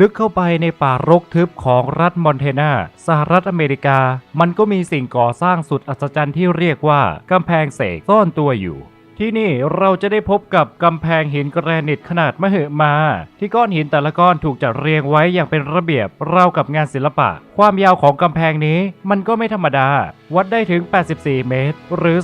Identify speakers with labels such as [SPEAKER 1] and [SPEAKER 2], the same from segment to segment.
[SPEAKER 1] ลึกเข้าไปในป่ารกทึบของรัฐมอนเทนา สหรัฐอเมริกา มันก็มีสิ่งก่อสร้างสุดอัศจรรย์ที่เรียกว่ากำแพงเสกซ่อนตัวอยู่ที่นี่เราจะได้พบกับกำแพงหินแกรนิตขนาดมหึมา ที่ก้อนหินแต่ละก้อนถูกจัดเรียงไว้อย่างเป็นระเบียบราวกับงานศิลปะ ความยาวของกำแพงนี้มันก็ไม่ธรรมดาวัดได้ถึง 84 เมตร หรือ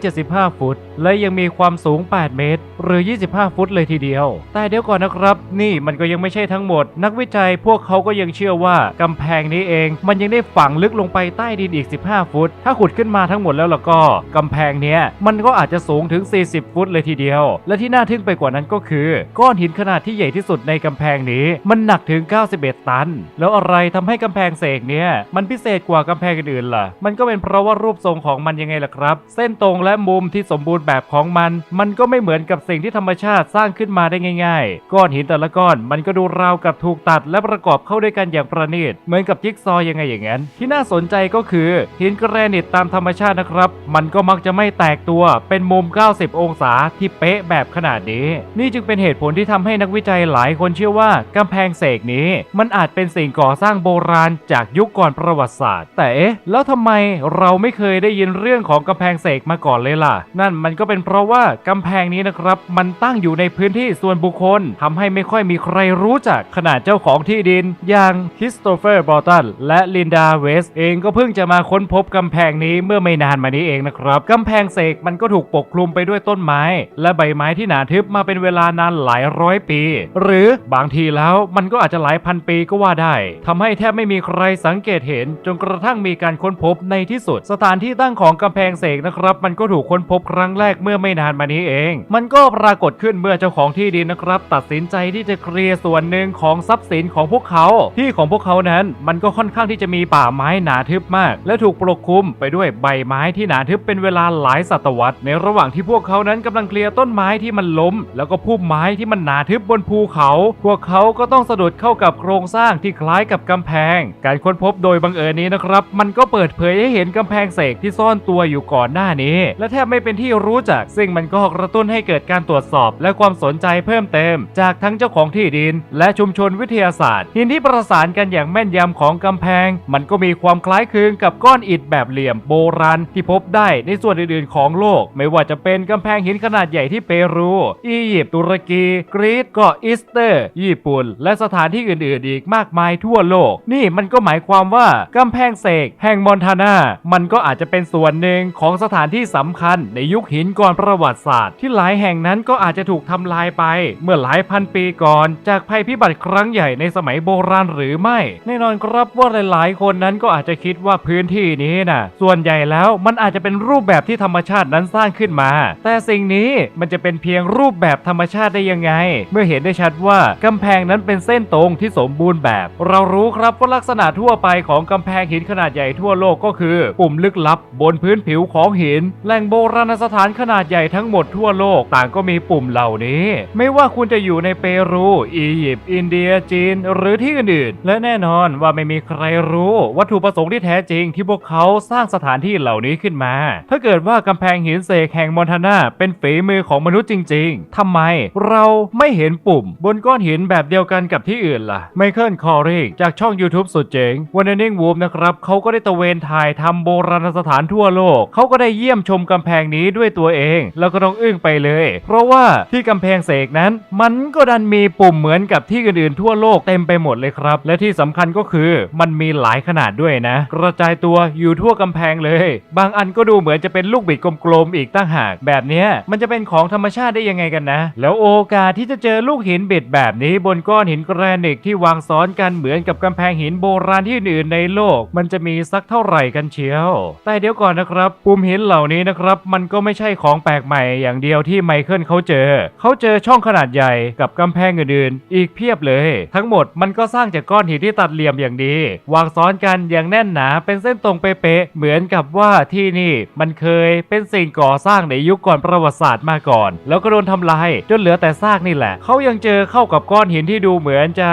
[SPEAKER 1] 275 ฟุต และยังมีความสูง 8 เมตร หรือ 25 ฟุตเลยทีเดียว แต่เดี๋ยวก่อนนะครับ นี่มันก็ยังไม่ใช่ทั้งหมด นักวิจัยพวกเขาก็ยังเชื่อว่ากำแพงนี้เอง มันยังได้ฝังลึกลงไปใต้ดินอีก 15 ฟุต ถ้าขุดขึ้นมาทั้งหมดแล้วล่ะก็กำแพงเนี้ยมันก็อาจจะสูงถึง 40 ฟุตเลยทีเดียว และที่น่าทึ่งไปกว่านั้นก็คือ ก้อนหินขนาดที่ใหญ่ที่สุดในกำแพงนี้ มันหนักถึง 91 ตัน แล้วอะไรทำให้กำแพงเสกเนี้ยมันพิเศษกว่ากำแพงอื่นๆล่ะ มันก็เป็นเพราะว่ารูปทรงของมันยังไงล่ะครับ เส้นตรงและมุมที่สมบูรณ์แบบของมัน มันก็ไม่เหมือนกับสิ่งที่ธรรมชาติสร้างขึ้นมาได้ง่าย ๆ ก้อนหินแต่ละก้อนมันก็ดูราวกับถูกตัดและประกอบเข้าด้วยกันอย่างประณีตเหมือนกับจิ๊กซอยังไงอย่างนั้น ที่น่าสนใจก็คือ หินแกรนิตตามธรรมชาตินะครับ มันก็มักจะไม่แตกตัวเป็นมุม 90 องศาที่เป๊ะแบบขนาดนี้ นี่จึงเป็นเหตุผลที่ทำให้นักวิจัยหลายคนเชื่อว่ากำแพงเสกนี้ มันอาจเป็นสิ่งก่อสร้างโบราณจากยุคก่อนประวัติศาสตร์ แต่เอ๊ะแล้วทำไมเราไม่เคยได้ยินเรื่องของกำแพงเสกมาก่อนเลยล่ะ นั่นมันก็เป็นเพราะว่ากำแพงนี้นะครับ มันตั้งอยู่ในพื้นที่ส่วนบุคคลทำให้ไม่ค่อยมีใครรู้จักขนาดเจ้าของที่ดิน อย่างคริสโตเฟอร์บอตันและลินดาเวสเองก็เพิ่งจะมาค้นพบกำแพงนี้เมื่อไม่นานมานี้เองนะครับกำแพงเสกมันก็ถูกปกคลุมไปด้วยต้นไม้ และใบไม้ที่หนาทึบมาเป็นเวลานานหลายร้อยปี หรือบางทีแล้วมันก็อาจจะหลายพันปีก็ว่าได้ทำให้แทบไม่มีใครสังเกตเห็นจนกระทั่งมีการค้นพบในที่สุด สถานที่ตั้งของกำแพงเสกนะครับ มันก็ถูกค้นพบครั้งแรกเมื่อไม่นานมานี้เอง มันก็ปรากฏขึ้นเมื่อเจ้าของที่ดินนะครับ ตัดสินใจที่จะเคลียร์ส่วนหนึ่งของทรัพย์สินของพวกเขา ที่ของพวกเขานั้น มันก็ค่อนข้างที่จะมีป่าไม้หนาทึบมาก และถูกปกคลุมไปด้วยใบไม้ที่หนาทึบเป็นเวลาหลายศตวรรษ ในระหว่างที่พวกเขานั้นกำลังเคลียร์ต้นไม้ที่มันล้ม แล้วก็พุ่มไม้ที่มันหนาทึบบนภูเขา พวกเขาก็ต้องสะดุดเข้ากับโครงสร้างที่คล้ายกับกำแพง การค้นพบโดยบังเอิญนี้นะครับ มันก็เปิดเผยให้เห็นกำแพงเสกที่ซ่อนตัวอยู่ก่อนหน้านี้ และแทบไม่เป็นที่รู้จัก ซึ่งมันก็กระตุ้นให้เกิดการตรวจสอบและความสนใจเพิ่มเติม จากทั้งเจ้าของที่ดิน และชุมชนวิทยาศาสตร์ หินที่ประสานกันอย่างแม่นยำของกำแพง มันก็มีความคล้ายคลึงกับก้อนอิฐแบบเหลี่ยมโบราณที่พบได้ในส่วนอื่นๆ ของโลก ไม่ว่าจะเป็นกำแพงหินขนาดใหญ่ที่เปรูอียิปต์ตุรกี กรีซเกาะอิสเตอร์ ญี่ปุ่น และสถานที่อื่นๆ อีกมากมายทั่วโลก นี่มันก็หมายความว่ากำแพงเสกแห่งมอนทานามันก็อาจจะเป็นส่วนหนึ่งของสถานที่สำคัญในยุคหินก่อนประวัติศาสตร์ ที่หลายแห่งนั้นก็อาจจะถูกทำลายไป เมื่อหลายพันปีก่อนจากภัยพิบัติครั้งใหญ่ในสมัยโบราณหรือไม่ แน่นอนครับว่าหลายๆ คนนั้นก็อาจจะคิดว่าพื้นที่นี้น่ะ ส่วนใหญ่แล้วมันอาจจะเป็นรูปแบบที่ธรรมชาตินั้นสร้างขึ้นมา แต่สิ่งนี้มันจะเป็นเพียงรูปแบบธรรมชาติได้ยังไง เมื่อเห็นได้ชัดว่ากำแพงนั้นเป็นเส้นตรงที่สมบูรณ์แบบ เรารู้ครับว่าลักษณะทั่วไปของกำแพงหินขนาดใหญ่ทั่วโลกก็คือปุ่มลึกลับบนพื้นผิวของหิน แหล่งโบราณสถานขนาดใหญ่ทั้งหมดทั่วโลกต่างก็มีปุ่มเหล่านี้ ไม่ว่าคุณจะอยู่ในเปรู อียิปต์ อินเดีย จีน หรือที่อื่นๆ และแน่นอนว่าไม่มีใครรู้วัตถุประสงค์ที่แท้จริงที่พวกเขาสร้างสถานที่เหล่านี้ขึ้นมา ถ้าเกิดว่ากำแพงหินเสกแห่งมอนทานาเป็นฝีมือของมนุษย์จริง ๆ ทำไมเราไม่เห็นปุ่ม บนก้อนหินแบบเดียวกันกับที่อื่นล่ะ ไมเคิล คอริกจากช่อง YouTube สุดเจ๋งวันนิงวูฟนะครับเขาก็ได้ตะเวนถ่ายทำโบราณสถานทั่วโลก เขาก็ได้เยี่ยมชมกำแพงนี้ด้วยตัวเอง แล้วก็ต้องอึ้งไปเลย เพราะว่าที่กำแพงเสกนั้น มันก็ดันมีปุ่มเหมือนกับที่อื่นๆทั่วโลกเต็มไปหมดเลยครับ และที่สำคัญก็คือมันมีหลายขนาดด้วยนะ กระจายตัวอยู่ทั่วกำแพงเลย บางอันก็ดูเหมือนจะเป็นลูกบิดกลมๆอีกตั้งหาก แบบนี้มันจะเป็นของธรรมชาติได้ยังไงกันนะ แล้วโอกาสที่จะเจอลูกหินบิดแบบนี้บนก้อนหินแกรนิตที่วางซ้อนกันเหมือนกับกำแพงหินโบราณที่อื่นๆในโลก มันจะมีสักเท่าไหร่กันเชียว แต่เดี๋ยวก่อนนะครับปุ่มหินเหล่านี้นะครับ มันก็ไม่ใช่ของแปลกใหม่อย่างเดียวที่ไมเคิลเขาเจอ เขาเจอช่องขนาดใหญ่กับกำแพงอื่นๆอีกเพียบเลย ทั้งหมดมันก็สร้างจากก้อนหินที่ตัดเหลี่ยมอย่างดี วางซ้อนกันอย่างแน่นหนาเป็นเส้นตรงเป๊ะๆเหมือนกับว่าที่นี่มันเคยเป็นสิ่งก่อสร้างในยุคก่อนประวัติศาสตร์มาก่อน แล้วก็โดนทำลายจนเหลือแต่ซากนี่แหละเขายังเจอเข้ากับก้อนหินที่ดูเหมือนจะ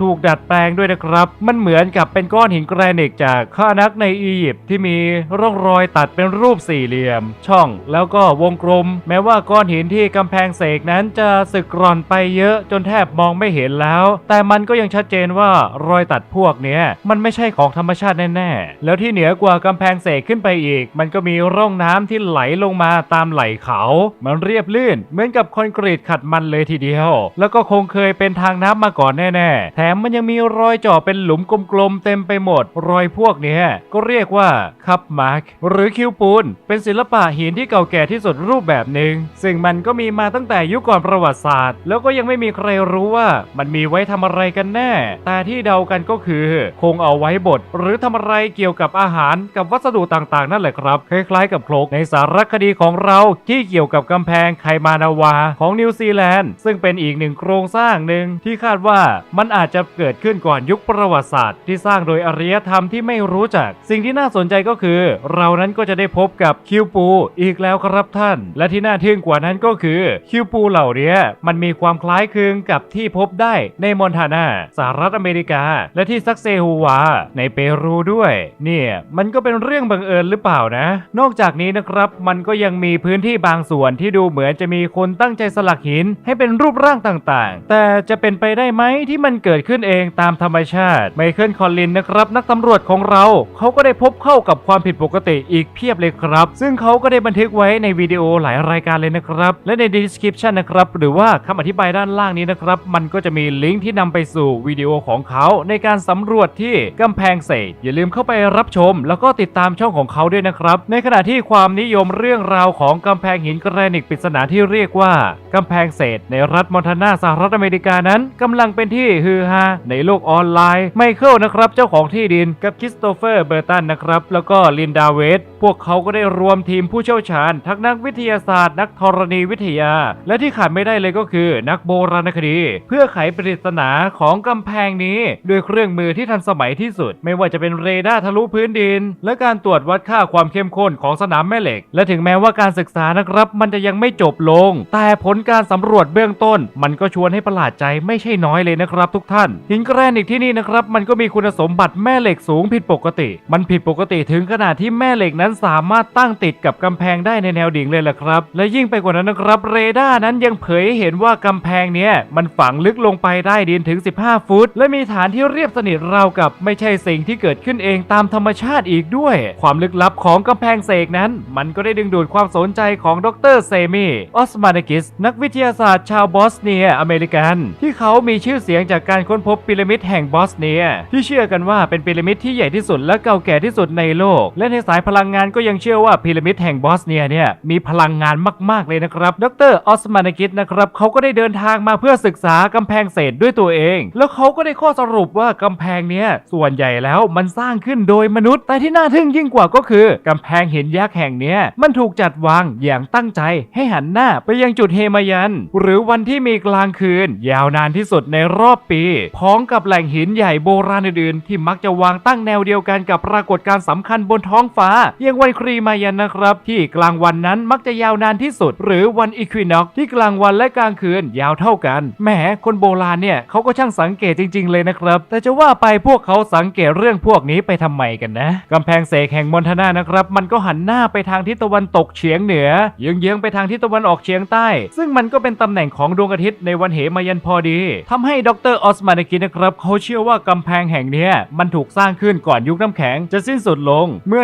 [SPEAKER 1] ถูกดัดแปลงด้วยนะครับ มันเหมือนกับเป็นก้อนหินแกรนิตจากคานักในอียิปต์ที่มีร่องรอยตัดเป็นรูปสี่เหลี่ยม ช่อง แล้วก็วงกลม แม้ว่าก้อนหินที่กำแพงเสกนั้นจะสึกกร่อนไปเยอะจนแทบมองไม่เห็นแล้ว แต่มันก็ยังชัดเจนว่ารอยตัดพวกเนี้ยมันไม่ใช่ของธรรมชาติแน่ๆ แล้วที่เหนือกว่ากำแพงเสกขึ้นไปอีก มันก็มีร่องน้ำที่ไหลลงมาตามไหล่เขา มันเรียบลื่น เหมือนกับคอนกรีตขัดมันเลยทีเดียว แล้วก็คงเคยเป็นทางน้ำมาก่อนแน่ๆ แถมมันยังมีรอยเจาะเป็นหลุมกลมๆเต็มไปหมด รอยพวกเนี้ยก็เรียกว่าคับมาร์กหรือคิวปูน เป็นศิลปะหินที่เก่าแก่ที่สุดรูปแบบหนึ่งซึ่งมันก็มีมาตั้งแต่ยุคก่อนประวัติศาสตร์ แล้วก็ยังไม่มีใครรู้ว่ามันมีไว้ทำอะไรกันแน่ แต่ที่เดากันก็คือ คงเอาไว้บดหรือทำอะไรเกี่ยวกับอาหารกับวัสดุต่างๆ นั่นแหละครับ คล้ายๆ กับโครกในสารคดีของเราที่เกี่ยวกับกำแพงไคมานาวาของนิวซีแลนด์ ซึ่งเป็นอีกหนึ่งโครงสร้างหนึ่งที่คาดว่ามันอาจจะเกิดขึ้นก่อนยุคประวัติศาสตร์ ที่สร้างโดยอารยธรรมที่ไม่รู้จัก สิ่งที่น่าสนใจก็คือ เรานั้นก็จะได้พบกับคิวปูอีกแล้วครับท่าน และที่น่าทึ่งกว่านั้นก็คือคิวปูเหล่าเนี้ยมันมีความคล้ายคลึงกับที่พบได้ในมอนทานาสหรัฐอเมริกา และที่ซักเซฮูวา ในเปรูด้วย เนี่ยมันก็เป็นเรื่องบังเอิญหรือเปล่านะ นอกจากนี้นะครับมันก็ยังมีพื้นที่บางส่วนที่ดูเหมือนจะมีคนตั้งใจสลักหินให้เป็นรูปร่างต่างๆ แต่จะเป็นไปได้ไหมที่มันเกิดขึ้นเองตามธรรมชาติไมเคิลคอลลินนะครับ นักตำรวจของเราเขาก็ได้พบเข้ากับความผิดปกติอีกเพียบเลยครับ ซึ่งเขาก็ได้บันทึกไว้ในวิดีโอหลายรายการเลยนะครับ และใน description นะครับ หรือว่าคำอธิบายด้านล่างนี้นะครับ มันก็จะมีลิงก์ที่นำไปสู่วิดีโอของเขา ในการสำรวจที่กำแพงเศษ อย่าลืมเข้าไปรับชม แล้วก็ติดตามช่องของเขาด้วยนะครับ ในขณะที่ความนิยมเรื่องราวของกำแพงหินแกรนิตปริศนาที่เรียกว่ากำแพงเศษ ในรัฐมอนทานาสหรัฐอเมริกานั้นกำลังเป็นที่ฮือฮาในโลกออนไลน์ไมเคิลนะครับเจ้าของที่ดินกับคริสโตเฟอร์เบอร์ตันนะครับแล้วก็ลินดาเวสพวกเขาก็ได้รวมทีมผู้เชี่ยวชาญ ทั้งนักวิทยาศาสตร์ นักธรณีวิทยา และที่ขาดไม่ได้เลยก็คือ นักโบราณคดี เพื่อไขปริศนาของกำแพงนี้ด้วยเครื่องมือที่ทันสมัยที่สุด ไม่ว่าจะเป็นเรดาร์ทะลุพื้นดิน และการตรวจวัดค่าความเข้มข้นของสนามแม่เหล็ก และถึงแม้ว่าการศึกษานะครับ มันจะยังไม่จบลง แต่ผลการสำรวจเบื้องต้น มันก็ชวนให้ประหลาดใจไม่ใช่น้อยเลยนะครับทุกท่านหินแกรนิตที่นี่นะครับมันก็มีคุณสมบัติแม่เหล็กสูงผิดปกติ มันผิดปกติถึงขนาดที่แม่เหล็กนั้นสามารถตั้งติดกับกำแพงได้ในแนวดิ่งเลยแหละครับ และยิ่งไปกว่านั้นนะครับ เรดาร์นั้นยังเผยให้เห็นว่ากำแพงเนี้ยมันฝังลึกลงไปใต้ดินถึง 15 ฟุต และมีฐานที่เรียบสนิทราวกับไม่ใช่สิ่งที่เกิดขึ้นเองตามธรรมชาติอีกด้วย ความลึกลับของกำแพงเสกนั้น มันก็ได้ดึงดูดความสนใจของดรเซมีออสมานากิส นักวิทยาศาสตร์ชาวบอสเนียอเมริกัน ที่เขามีชื่อเสียงจากการค้นพบพีระมิดแห่งบอสเนีย ที่เชื่อกันว่าเป็นพีระมิดที่ใหญ่ที่สุดและเก่าแก่ที่สุดในโลก และในสายพลังงานก็ยังเชื่อว่าพีระมิดแห่งบอสเนียเนี่ยมีพลังงานมาก ๆ เลยนะครับ ดรออสมานกิสนะครับเขาก็ได้เดินทางมาเพื่อศึกษากำแพงเศษด้วยตัวเอง แล้วเขาก็ได้ข้อสรุปว่ากำแพงเนี้ยส่วนใหญ่แล้วมันสร้างขึ้นโดยมนุษย์ แต่ที่น่าทึ่งยิ่งกว่าก็คือกำแพงหินยักษ์แห่งเนี้ยมันถูกจัดวางอย่างตั้งใจให้หันหน้าไปยังจุดเฮมายัน หรือวันที่มีกลางคืน ยาวนานที่สุดในรอบปี พร้อมกับแหล่งหินใหญ่โบราณอื่นๆที่มักจะวางตั้งแนวเดียวกันกับปรากฏการณ์สำคัญบนท้องฟ้าอย่างวันครีมายันนะครับ ที่กลางวันนั้นมักจะยาวนานที่สุด หรือวันอีควินอกที่กลางวันและกลางคืนยาวเท่ากันแหมคนโบราณเนี่ยเขาก็ช่างสังเกตจริง ๆ เลยนะครับ แต่จะว่าไปพวกเขาสังเกตเรื่องพวกนี้ไปทำไมกันนะกำแพงเสกแห่งมอนทานานะครับ มันก็หันหน้าไปทางทิศตะวันตกเฉียงเหนือเยื้องๆไปทางทิศตะวันออกเฉียงใต้ ซึ่งมันก็เป็นตำแหน่งของดวงอาทิตย์ในวันเหมายันพอดีทำให้ดรออสมานากินนะครับเขาเชื่อว่ากำแพงแห่งนี้มันถูกสร้างขึ้นก่อนยุคน้ำแข็งจะสิ้นสุดดลงเมื่อ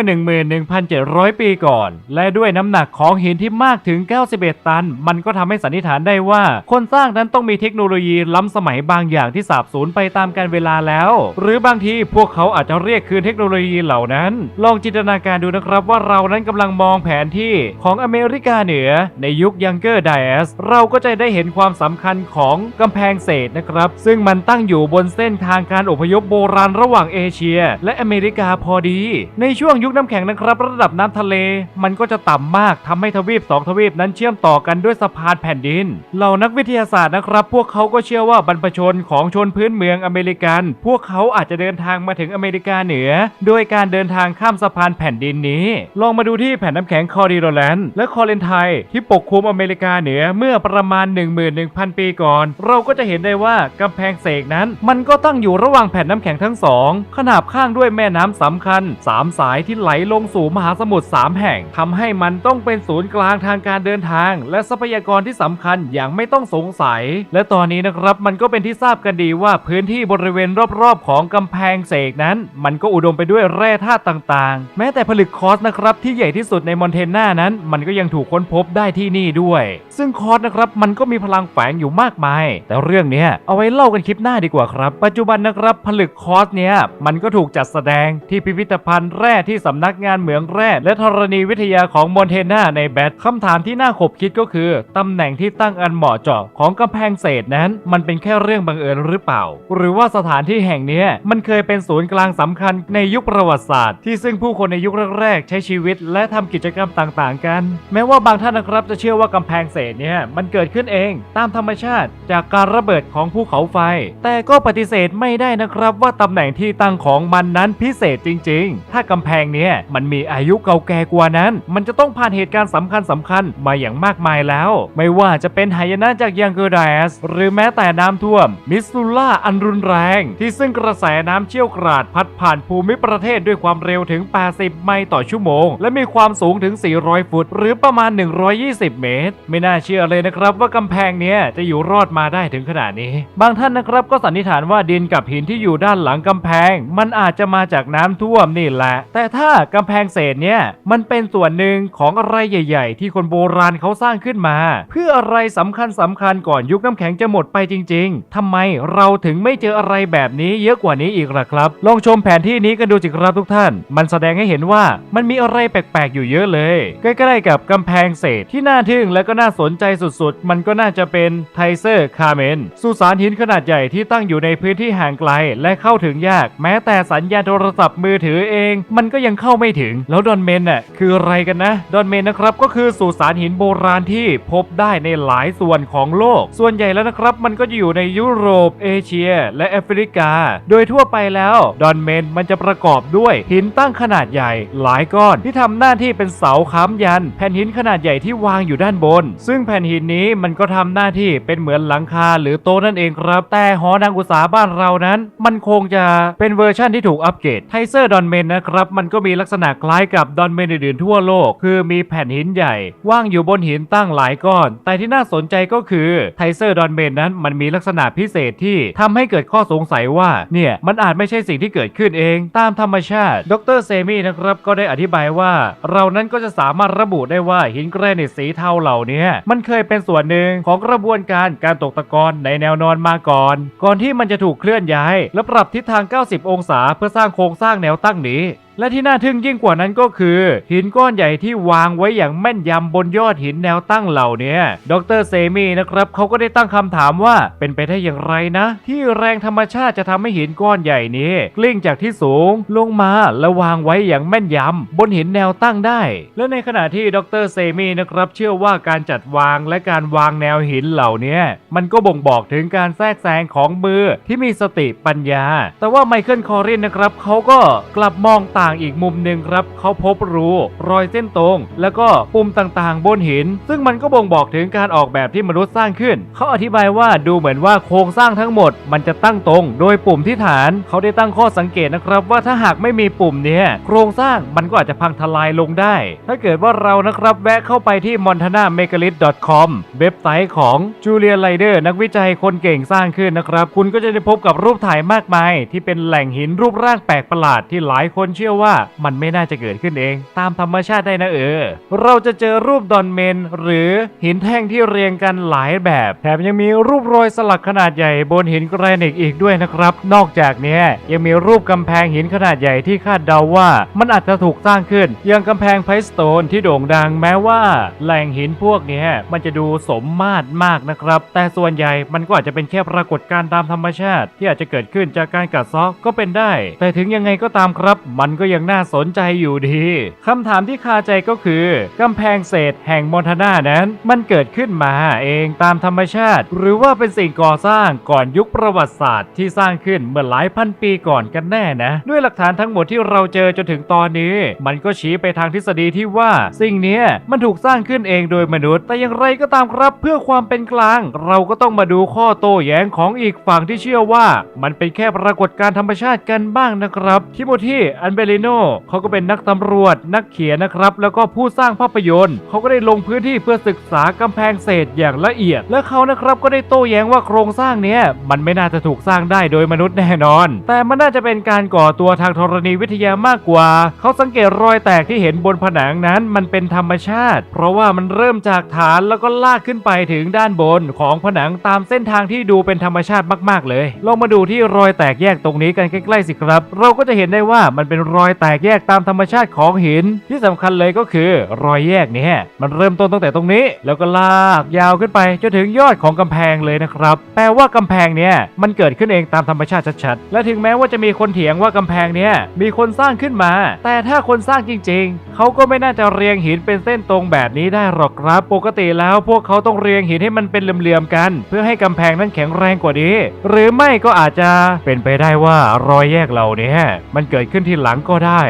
[SPEAKER 1] 11,700 ปีก่อน และด้วยน้ำหนักของหินที่มากถึง 91 ตัน มันก็ทำให้สันนิษฐานได้ว่า คนสร้างนั้นต้องมีเทคโนโลยีล้ำสมัยบางอย่างที่สาบสูญไปตามกาลเวลาแล้ว หรือบางทีพวกเขาอาจจะเรียกคืนเทคโนโลยีเหล่านั้น ลองจินตนาการดูนะครับว่าเรานั้นกำลังมองแผนที่ของอเมริกาเหนือในยุคยังเกอร์ไดแอสเราก็จะได้เห็นความสำคัญของกำแพงเศษนะครับ ซึ่งมันตั้งอยู่บนเส้นทางการอพยพโบราณระหว่างเอเชีย และอเมริกาพอดีในช่วงยุคน้ำแข็งนะครับระดับน้ำทะเล มันก็จะต่ำมากทำให้ทวีปสองทวีปนั้นเชื่อมต่อกันด้วยสะพานแผ่นดิน เหล่านักวิทยาศาสตร์นะครับ พวกเขาก็เชื่อว่าบรรพชนของชนพื้นเมืองอเมริกัน พวกเขาอาจจะเดินทางมาถึงอเมริกาเหนือ โดยการเดินทางข้ามสะพานแผ่นดินนี้ ลองมาดูที่แผ่นน้ำแข็งคอริโดแลนด์และคอเลนไทที่ปกคลุมอเมริกาเหนือเมื่อประมาณ 11,000 ปีก่อน เราก็จะเห็นได้ว่ากำแพงเสกนั้น มันก็ตั้งอยู่ระหว่างแผ่นน้ำแข็งทั้งสองขนาบข้างด้วยแม่น้ำสำคัญ3 สายที่ไหลลงสู่มหาสมุทร3แห่งทำให้มันต้องเป็นศูนย์กลางทางการเดินทาง และทรัพยากรที่สำคัญอย่างไม่ต้องสงสัย และตอนนี้นะครับมันก็เป็นที่ทราบกันดีว่าพื้นที่บริเวณรอบๆ ของกำแพงเสกนั้น มันก็อุดมไปด้วยแร่ธาตุต่างๆ แม้แต่ผลึกคอสนะครับที่ใหญ่ที่สุดในมอนเทนนานั้น มันก็ยังถูกค้นพบได้ที่นี่ด้วย ซึ่งคอสนะครับมันก็มีพลังแฝงอยู่มากมาย แต่เรื่องนี้เอาไว้เล่ากันคลิปหน้าดีกว่าครับ ปัจจุบันนะครับผลึกคอสเนี้ยมันก็ถูกจัดแสดงที่พิพิธภัณฑ์แร่ที่สำนักงานเหมืองแร่และธรณีวิทยาของมอนเทนาในแบทคำถามที่น่าขบคิดก็คือตำแหน่งที่ตั้งอันเหมาะเจาะของกำแพงเศษนั้น มันเป็นแค่เรื่องบังเอิญหรือเปล่า หรือว่าสถานที่แห่งนี้มันเคยเป็นศูนย์กลางสำคัญในยุคประวัติศาสตร์ ที่ซึ่งผู้คนในยุคแรกๆใช้ชีวิต และทำกิจกรรมต่างๆ กัน แม้ว่าบางท่านนะครับจะเชื่อว่ากำแพงเศษเนี่ยมันเกิดขึ้นเอง ตามธรรมชาติ จากการระเบิดของภูเขาไฟ แต่ก็ปฏิเสธไม่ได้นะครับว่าตำแหน่งที่ตั้งของมันนั้นพิเศษจริง ๆถ้ากำแพงเนี่ยมันมีอายุเก่าแก่กว่านั้น มันจะต้องผ่านเหตุการณ์สำคัญสำคัญๆมาอย่างมากมายแล้ว ไม่ว่าจะเป็นหายนะจากยังเกอร์ไดสหรือแม้แต่น้ำท่วม มิสซูล่าอันรุนแรง ที่ซึ่งกระแสน้ำเชี่ยวกราดพัดผ่านภูมิประเทศด้วยความเร็วถึง 80 ไมล์ต่อชั่วโมง และมีความสูงถึง 400 ฟุต หรือประมาณ 120 เมตร ไม่น่าเชื่อเลยนะครับว่ากำแพงเนี้ยจะอยู่รอดมาได้ถึงขนาดนี้ บางท่านนะครับก็สันนิษฐานว่าดินกับหินที่อยู่ด้านหลังกำแพง มันอาจจะมาจากน้ำท่วมนี่แหละแต่ถ้ากำแพงเศษเนี่ยมันเป็นส่วนหนึ่งของอะไรใหญ่ ๆ ที่คนโบราณเขาสร้างขึ้นมา เพื่ออะไรสำคัญสำคัญก่อนยุคน้ำแข็งจะหมดไปจริง ๆทำไมเราถึงไม่เจออะไรแบบนี้เยอะกว่านี้อีกล่ะครับ ลองชมแผนที่นี้กันดูสิครับทุกท่าน มันแสดงให้เห็นว่ามันมีอะไรแปลกๆ อยู่เยอะเลย ใกล้ๆกับกำแพงเศษที่น่าทึ่งและก็น่าสนใจสุดๆ มันก็น่าจะเป็นไทเซอร์คาเมนสุสานหินขนาดใหญ่ที่ตั้งอยู่ในพื้นที่ห่างไกล และเข้าถึงยาก แม้แต่สัญญาณโทรศัพท์มือถือเองมันก็ยังเข้าไม่ถึง แล้วดอนเมนน่ะคืออะไรกันนะ ดอนเมนนะครับก็คือสุสานหินโบราณที่พบได้ในหลายส่วนของโลก ส่วนใหญ่แล้วนะครับ มันก็จะอยู่ในยุโรปเอเชีย และแอฟริกา โดยทั่วไปแล้วดอนเมนมันจะประกอบด้วยหินตั้งขนาดใหญ่ หลายก้อนที่ทำหน้าที่เป็นเสาค้ำยัน แผ่นหินขนาดใหญ่ที่วางอยู่ด้านบน ซึ่งแผ่นหินนี้มันก็ทำหน้าที่เป็นเหมือนหลังคาหรือโต๊ะนั่นเองครับ แต่หอนางอุตสาบ้านเรานั้น มันคงจะเป็นเวอร์ชั่นที่ถูกอัปเกรดไทเซอร์ดอนเมนนะครับ มันก็มีลักษณะคล้ายกับดอนเมนอื่นๆทั่วโลก คือมีแผ่นหินใหญ่ ว่างอยู่บนหินตั้งหลายก้อน แต่ที่น่าสนใจก็คือไทเซอร์ดอนเมนนั้นมันมีลักษณะพิเศษที่ทำให้เกิดข้อสงสัยว่า เนี่ย มันอาจไม่ใช่สิ่งที่เกิดขึ้นเองตามธรรมชาติ ดรเซมี่นะครับก็ได้อธิบายว่า เรานั้นก็จะสามารถระบุได้ว่าหินแกรนิตสีเทาเหล่านี้มันเคยเป็นส่วนหนึ่งของกระบวนการการตกตะกอนในแนวนอนมาก่อน ก่อนที่มันจะถูกเคลื่อนย้าย และปรับทิศทาง 90 องศาเพื่อสร้างโครงสร้างแนวตั้งนี้ และที่น่าทึ่งยิ่งกว่านั้นก็คือ หินก้อนใหญ่ที่วางไว้อย่างแม่นยำบนยอดหินแนวตั้งเหล่านี้ดรเซมีนะครับเขาก็ได้ตั้งคำถามว่าเป็นไปได้อย่างไรนะ ที่แรงธรรมชาติจะทำให้หินก้อนใหญ่นี้ กลิ้งจากที่สูง ลงมาและวางไว้อย่างแม่นยำบนหินแนวตั้งได้ และในขณะที่ดรเซมีนะครับเชื่อว่าการจัดวางและการวางแนวหินเหล่านี้มันก็บ่งบอกถึงการแทรกแซงของมือที่มีสติปัญญา แต่ว่าไมเคิลคอรินนะครับเขาก็กลับมองต่างอีกมุมหนึ่งครับเขาพบรูรอยเส้นตรง แล้วก็ปุ่มต่างๆ บนหิน ซึ่งมันก็บ่งบอกถึงการออกแบบที่มนุษย์สร้างขึ้น เขาอธิบายว่าดูเหมือนว่าโครงสร้างทั้งหมด มันจะตั้งตรง โดยปุ่มที่ฐาน เขาได้ตั้งข้อสังเกตนะครับ ว่าถ้าหากไม่มีปุ่มเนี้ยโครงสร้างมันก็อาจจะพังทลายลงได้ ถ้าเกิดว่าเรานะครับแวะเข้าไปที่ montanamegalitH.com เว็บไซต์ของจูเลียไลเดอร์นักวิจัยคนเก่งสร้างขึ้นนะครับ คุณก็จะได้พบกับรูปถ่ายมากมาย ที่เป็นแหล่งหินรูปร่างแปลกประหลาดที่หลายคนเชื่อว่ามันไม่น่าจะเกิดขึ้นเอง ตามธรรมชาติได้นะเออ เราจะเจอรูปดอนเมน หรือหินแท่งที่เรียงกันหลายแบบ แถมยังมีรูปรอยสลักขนาดใหญ่บนหินแกรนิตอีกด้วยนะครับ นอกจากนี้ยังมีรูปกำแพงหินขนาดใหญ่ที่คาดเดาว่า มันอาจจะถูกสร้างขึ้นอย่างกำแพงไพสโตนที่โด่งดังแม้ว่า แหล่งหินพวกนี้มันจะดูสมมาตรมากนะครับ แต่ส่วนใหญ่มันก็อาจจะเป็นแค่ปรากฏการณ์ตามธรรมชาติ ที่อาจจะเกิดขึ้นจากการกัดเซาะก็เป็นได้ แต่ถึงยังไงก็ตามครับ มันก็ยังน่าสนใจอยู่ดี คำถามที่คาใจก็คือกำแพงเศษแห่งมอนทานานั้น มันเกิดขึ้นมาเองตามธรรมชาติ หรือว่าเป็นสิ่งก่อสร้างก่อนยุคประวัติศาสตร์ที่สร้างขึ้นเมื่อหลายพันปีก่อนกันแน่นะ ด้วยหลักฐานทั้งหมดที่เราเจอจนถึงตอนนี้ มันก็ชี้ไปทางทฤษฎีที่ว่า สิ่งนี้มันถูกสร้างขึ้นเองโดยมนุษย์ แต่อย่างไรก็ตามครับ เพื่อความเป็นกลาง เราก็ต้องมาดูข้อโต้แย้งของอีกฝั่งที่เชื่อว่า มันเป็นแค่ปรากฏการธรรมชาติกันบ้างนะครับทิโมธีอันเบลิริโนเขาก็เป็นนักตำรวจ นักเขียนนะครับ แล้วก็ผู้สร้างภาพยนตร์เขาก็ได้ลงพื้นที่เพื่อศึกษากำแพงเศษอย่างละเอียด และเขานะครับก็ได้โต้แย้งว่าโครงสร้างเนี้ยมันไม่น่าจะถูกสร้างได้โดยมนุษย์แน่นอน แต่มันน่าจะเป็นการก่อตัวทางธรณีวิทยามากกว่า เขาสังเกตรอยแตกที่เห็นบนผนังนั้นมันเป็นธรรมชาติ เพราะว่ามันเริ่มจากฐานแล้วก็ลากขึ้นไปถึงด้านบนของผนังตามเส้นทางที่ดูเป็นธรรมชาติมาก ๆ เลยลองมาดูที่รอยแตกแยกตรงนี้กันใกล้ๆสิครับ เราก็จะเห็นได้ว่ามันเป็นรอยอยแตกแยกตามธรรมชาติของหิน ที่สำคัญเลยก็คือรอยแยกนี้มันเริ่มต้นตั้งแต่ตรงนี้ แล้วก็ลากยาวขึ้นไปจนถึงยอดของกำแพงเลยนะครับ แปลว่ากำแพงเนี้ยมันเกิดขึ้นเองตามธรรมชาติชัดๆ และถึงแม้ว่าจะมีคนเถียงว่ากำแพงเนี้ยมีคนสร้างขึ้นมา แต่ถ้าคนสร้างจริง ๆ เขาก็ไม่น่าจะเรียงหินเป็นเส้นตรงแบบนี้ได้หรอกครับ ปกติแล้วพวกเขาต้องเรียงหินให้มันเป็นเหลื่อมๆกัน เพื่อให้กำแพงนั้นแข็งแรงกว่านี้ หรือไม่ก็อาจจะเป็นไปได้ว่ารอยแยกเหล่านี้มันเกิดขึ้นที่หลังก็ได้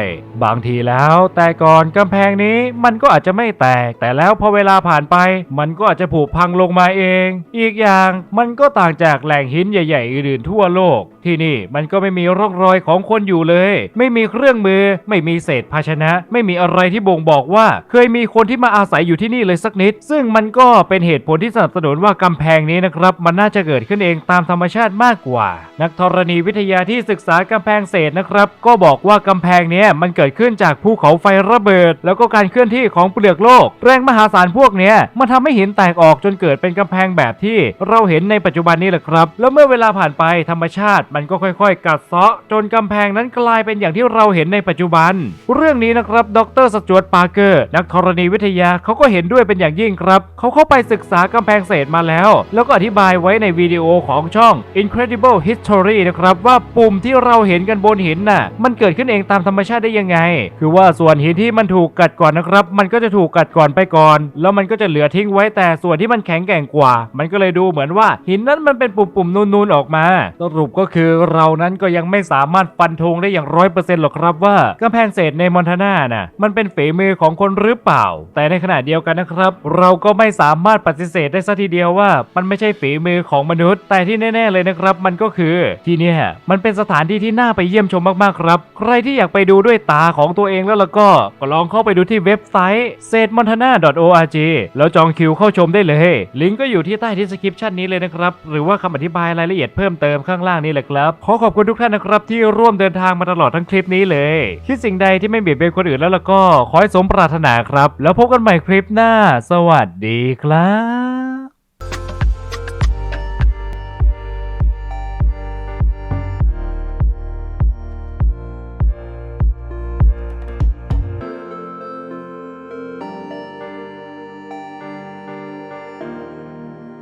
[SPEAKER 1] บางทีแล้ว แต่ก่อนกำแพงนี้มันก็อาจจะไม่แตก แต่แล้วพอเวลาผ่านไป มันก็อาจจะผุพังลงมาเอง อีกอย่างมันก็ต่างจากแหล่งหินใหญ่ ๆ อื่นๆทั่วโลก ที่นี่มันก็ไม่มีร่องรอยของคนอยู่เลย ไม่มีเครื่องมือ ไม่มีเศษภาชนะ ไม่มีอะไรที่บ่งบอกว่า เคยมีคนที่มาอาศัยอยู่ที่นี่เลยสักนิด ซึ่งมันก็เป็นเหตุผลที่สนับสนุนว่ากำแพงนี้นะครับ มันน่าจะเกิดขึ้นเองตามธรรมชาติมากกว่า นักธรณีวิทยาที่ศึกษากำแพงเศษนะครับ ก็บอกว่ากำแพงเนี้ยมันเกิดขึ้นจากภูเขาไฟระเบิด แล้วก็การเคลื่อนที่ของเปลือกโลก แรงมหาศาลพวกเนี้ยมันทำให้หินแตกออกจนเกิดเป็นกำแพงแบบที่เราเห็นในปัจจุบันนี้แหละครับ แล้วเมื่อเวลาผ่านไปธรรมชาติมันก็ค่อยๆ กัดเซาะ จนกำแพงนั้นกลายเป็นอย่างที่เราเห็นในปัจจุบัน เรื่องนี้นะครับ ดรสจวตปาร์เกอร์ นักธรณีวิทยาเขาก็เห็นด้วยเป็นอย่างยิ่งครับ เขาเข้าไปศึกษากำแพงเศษมาแล้ว แล้วก็อธิบายไว้ในวิดีโอของช่อง Incredible History นะครับว่าปุ่มที่เราเห็นกันบนหินน่ะมันเกิดขึ้นเองตามธรรมชาติได้ยังไง คือว่าส่วนหินที่มันถูกกัดก่อนนะครับ มันก็จะถูกกัดก่อนไปก่อน แล้วมันก็จะเหลือทิ้งไว้แต่ส่วนที่มันแข็งแกร่งกว่า มันก็เลยดูเหมือนว่าหินนั้นมันเป็นปุ่มๆนูนๆออกมา สรุปก็คือเรานั้นก็ยังไม่สามารถฟันธงได้อย่างร้อยเปอร์เซ็นต์หรอกครับว่ากำแพงเศษในมอนทานาน่ะมันเป็นฝีมือของคนหรือเปล่า แต่ในขณะเดียวกันนะครับ เราก็ไม่สามารถปฏิเสธได้ซะทีเดียวว่า มันไม่ใช่ฝีมือของมนุษย์ แต่ที่แน่ ๆเลยนะครับ มันก็คือที่นี่มันเป็นสถานที่ที่น่าไปเยี่ยมชมมากๆครับ ใครที่อยากากไปดูด้วยตาของตัวเองแล้วล่ะก็ ก็ลองเข้าไปดูที่เว็บไซต์ s e t m o n t a n a org แล้วจองคิวเข้าชมได้เลย ลิงก์ก็อยู่ที่ใต้ดีสคริปชันนี้เลยนะครับ หรือว่าคำอธิบายรายละเอียดเพิ่มเติมข้างล่างนี้แหละครับ ขอขอบคุณทุกท่านนะครับ ที่ร่วมเดินทางมาตลอดทั้งคลิปนี้เลย คิดสิ่งใดที่ไม่เบียดเบียนคนอื่นแล้วล่ะก็ขอให้สมปรารถนาครับ แล้วพบกันใหม่คลิปหน้า สวัสดีครับ